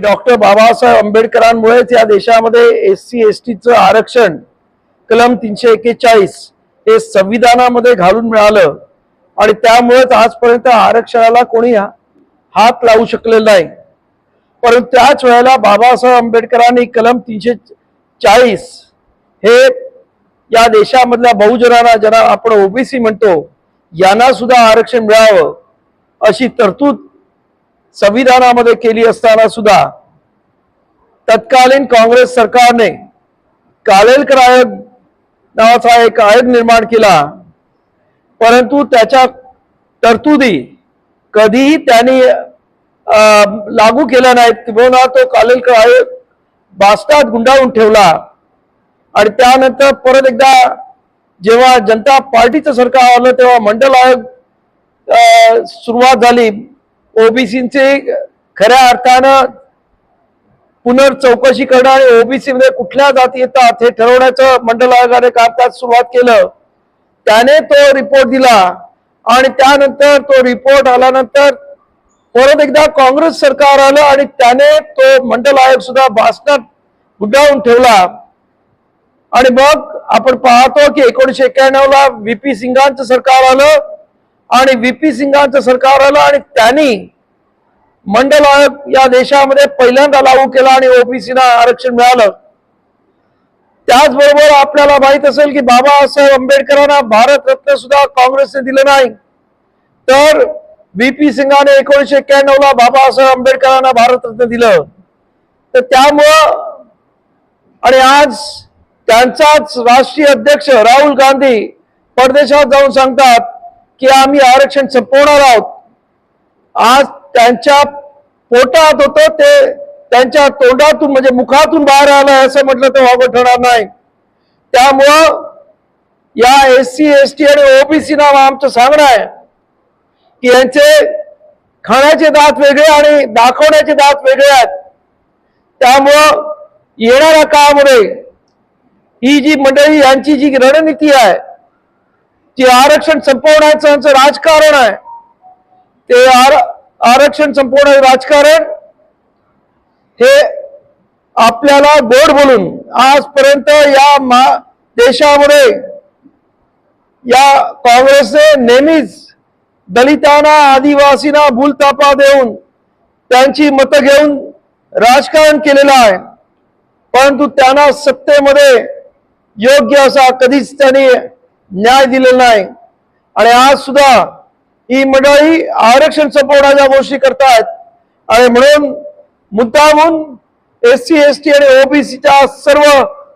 की डॉक्टर बाबासाहेब आंबेडकरांमुळेच या देशामध्ये एस सी एस टीचं आरक्षण कलम तीनशे एक्केचाळीस हे संविधानामध्ये घालून मिळालं. आणि त्यामुळेच आजपर्यंत आरक्षणाला कोणी हात लावू शकलेलं नाही. परंतु त्याच वेळेला बाबासाहेब आंबेडकरांनी कलम तीनशे चाळीस हे या देशामधल्या बहुजनांना ज्यांना आपण ओबीसी म्हणतो यांना सुद्धा आरक्षण मिळावं अशी तरतूद संविधानामध्ये केली असताना सुद्धा तत्कालीन काँग्रेस सरकारने कालेलकर आयोग नावाचा एक आयोग निर्माण केला. परंतु त्याच्या तरतुदी कधीही त्यांनी लागू केल्या नाहीत. किंवा तो कालेलकर आयोग बास्तात गुंडाळून ठेवला. आणि त्यानंतर परत एकदा जेव्हा जनता पार्टीचं सरकार आलं तेव्हा मंडल आयोग सुरुवात झाली. ओबीसीचे खऱ्या अर्थानं पुनर्चौकशी करणं आणि ओबीसी मध्ये कुठल्या जाती येतात हे ठरवण्याचं मंडल आयोगाने कामकाज सुरुवात केलं. त्याने तो रिपोर्ट दिला आणि त्यानंतर तो रिपोर्ट आल्यानंतर परत एकदा काँग्रेस सरकार आलं आणि त्याने तो मंडल आयोग सुद्धा भाषणात गुंडाळून ठेवला. आणि मग आपण पाहतो की एकोणीशे एक्क्याण्णव ला व्हीपी सिंगांचं सरकार आलं. आणि व्हीपी सिंगांचं सरकार आलं आणि त्यांनी मंडल आयोग या देशामध्ये पहिल्यांदा लागू केला आणि ओबीसीना आरक्षण मिळालं. त्याचबरोबर आपल्याला माहीत असेल की बाबासाहेब आंबेडकरांना भारतरत्न सुद्धा काँग्रेसने दिलं नाही. तर व्हीपी सिंगाने एकोणीशे एक्क्याण्णव ला बाबासाहेब आंबेडकरांना भारतरत्न दिलं. तर त्यामुळं आणि आज त्यांचाच राष्ट्रीय अध्यक्ष राहुल गांधी परदेशात जाऊन सांगतात की आम्ही आरक्षण संपवणार आहोत. आज त्यांच्या पोटात होतं ते त्यांच्या तोंडातून म्हणजे मुखातून बाहेर आलं असं म्हटलं तर वावगं ठरणार नाही. त्यामुळं या एस सी एस टी आणि ओबीसी नाव आमचं सांगणं आहे की यांचे खाण्याचे दात वेगळे आणि दाखवण्याचे दात वेगळे आहेत. त्यामुळं येणाऱ्या काळामध्ये ही जी मंडळी यांची जी रणनीती आहे की आरक्षण संपवण्याचं राजकारण आहे. ते आर आरक्षण संपवण्याचं राजकारण हे आपल्याला गोड बोलून आजपर्यंत या मा देशामध्ये या काँग्रेसने नेहमीच दलितांना आदिवासींना भूलतापा देऊन त्यांची मतं घेऊन राजकारण केलेलं आहे. परंतु त्यांना सत्तेमध्ये योग्य असा कधीच त्यांनी न्याय दिलेला नाही. आणि आज सुद्धा ही मंडळी आरक्षण संपवण्याच्या गोष्टी करतायत. आणि म्हणून मुद्दामून एस सी एस टी आणि ओबीसीच्या सर्व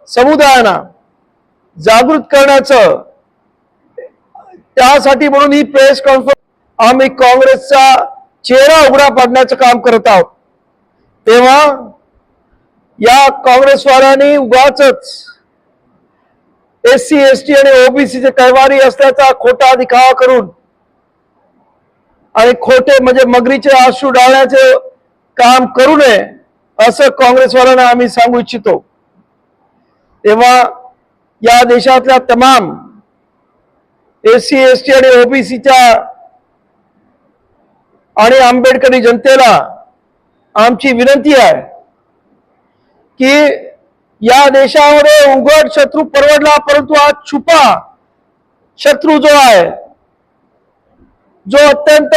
समुदायांना जागृत करण्याचं त्यासाठी म्हणून ही प्रेस कॉन्फरन्स आम्ही काँग्रेसचा चेहरा उघडा पाडण्याचं काम करत आहोत. तेव्हा या काँग्रेसवाल्यांनी उगाच एस सी एस टी आणि ओबीसीचे कैवारी असल्याचा खोटा दिखावा करून आणि खोटे म्हणजे मगरीचे आशू डाळण्याचे काम करू नये असं काँग्रेसवाल्यांना आम्ही सांगू इच्छितो. तेव्हा या देशातल्या तमाम एस सी एस टी आणि ओबीसीच्या आणि आंबेडकरी जनतेला आमची विनंती आहे की या देशामध्ये उघड शत्रू परवडला परंतु आज छुपा शत्रू जो आहे जो अत्यंत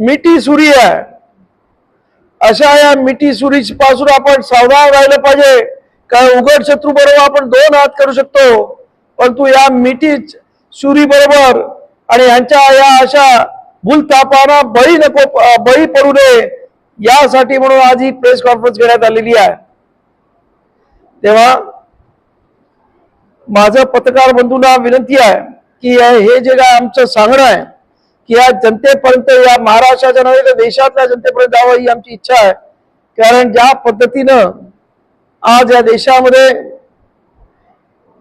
मिठी सुरी आहे. अशा या मिठी सुरी पासून आपण सावधान राहिलं पाहिजे. कारण उघड शत्रू बरोबर आपण दोन हात करू शकतो परंतु या मिठी सुरी बरोबर आणि यांच्या या अशा भूलतापाना बळी नको बळी पडू नये यासाठी म्हणून आज ही प्रेस कॉन्फरन्स घेण्यात आलेली आहे. तेव्हा माझं पत्रकार बंधूंना विनंती आहे की हे जे काय आमचं सांगणं आहे की या जनतेपर्यंत या महाराष्ट्राच्या नव्हे तर देशातल्या जनतेपर्यंत जावं ही आमची इच्छा आहे. कारण ज्या पद्धतीनं आज या देशामध्ये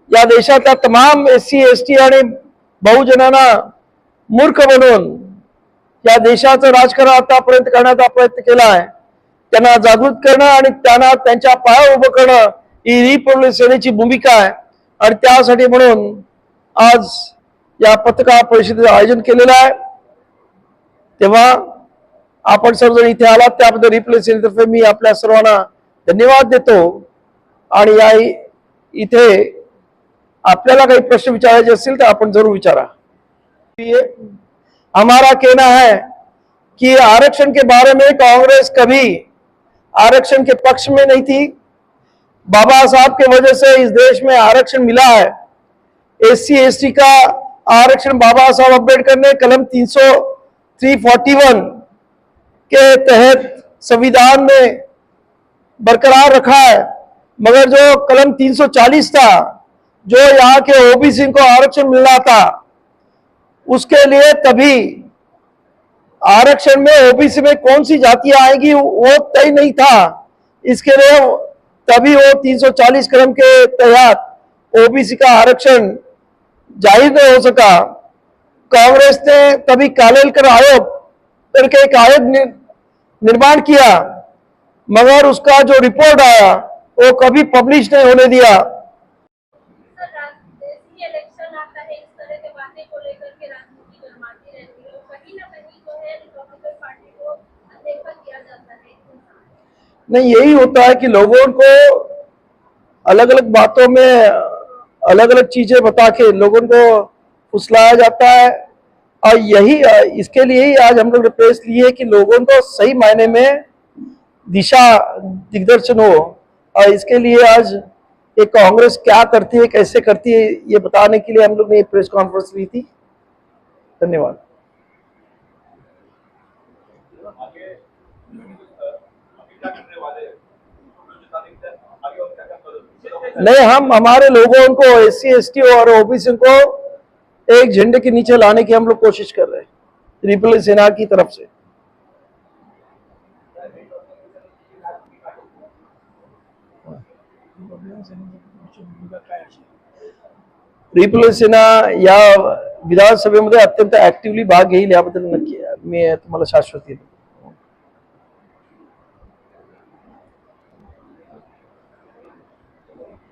या देशातल्या तमाम एस सी एस टी आणि बहुजनांना मूर्ख बनवून या देशाचं राजकारण आतापर्यंत करण्याचा प्रयत्न केला आहे. त्यांना जागृत करणं आणि त्यांना त्यांच्या पाया उभं करणं ही रिपब्लिक सेनेची भूमिका आहे. आणि त्यासाठी म्हणून आज या पत्रकार परिषदेचं आयोजन केलेलं आहे. तेव्हा आपण सर्वजण इथे आलात त्याबद्दल रिप्लेस सेनेतर्फे मी आपल्या सर्वांना धन्यवाद देतो. आणि या इथे आपल्याला काही प्रश्न विचारायचे असतील तर आपण जरूर विचारा. हमारा कहना है कि आरक्षण के बारे में कांग्रेस कभी आरक्षण के पक्ष में नहीं थी. बाबा साहब के वजह से इस देश में आरक्षण मिला है। एस सी का आरक्षण बाबा साहब अंबेडकर ने कलम 300 341 के तहत संविधान में बरकरार रखा है। मगर जो कलम 340 था, जो यहाँ के ओबीसी को आरक्षण मिल रहा था, उसके लिए तभी आरक्षण में ओबीसी में कौन सी जातियाँ आएगी, वो तय नहीं था। इसके लिए तभी वो 340 कलम के तहत ओबीसी का आरक्षण ज़ाहिर नहीं हो सका। कांग्रेस ने तभी कालेलकर आयोग करके एक आयोग निर्माण किया, मगर उसका जो रिपोर्ट आया, वो कभी पब्लिश नहीं होने दिया। नहीं, यही होता है कि लोगों को अलग अलग बातों में अलग अलग चीज़ें बता के लोगों को फुसलाया जाता है। और यही, इसके लिए ही आज हम लोग ने प्रेस ली है कि लोगों को सही मायने में दिशा दिग्दर्शन हो। और इसके लिए आज ये कांग्रेस क्या करती है, कैसे करती है, ये बताने के लिए हम लोग ने प्रेस कॉन्फ्रेंस ली थी। धन्यवाद आगे अभी क्या करने वाले हैं आगे और क्या क्या करोगे? नहीं, हम हमारे लोगों को एस सी एस टी और ओबीसी को एक झंडे के नीचे लाने की हम लोग कोशिश कर रहे हैं रिपब्लिक सेना की तरफ़ से। रिपब्लिक सेना या विधानसभेमध्ये अत्यंत ऍक्टिव्हली भाग घेईल नक्की मी तुम्हाला शाश्वती देतो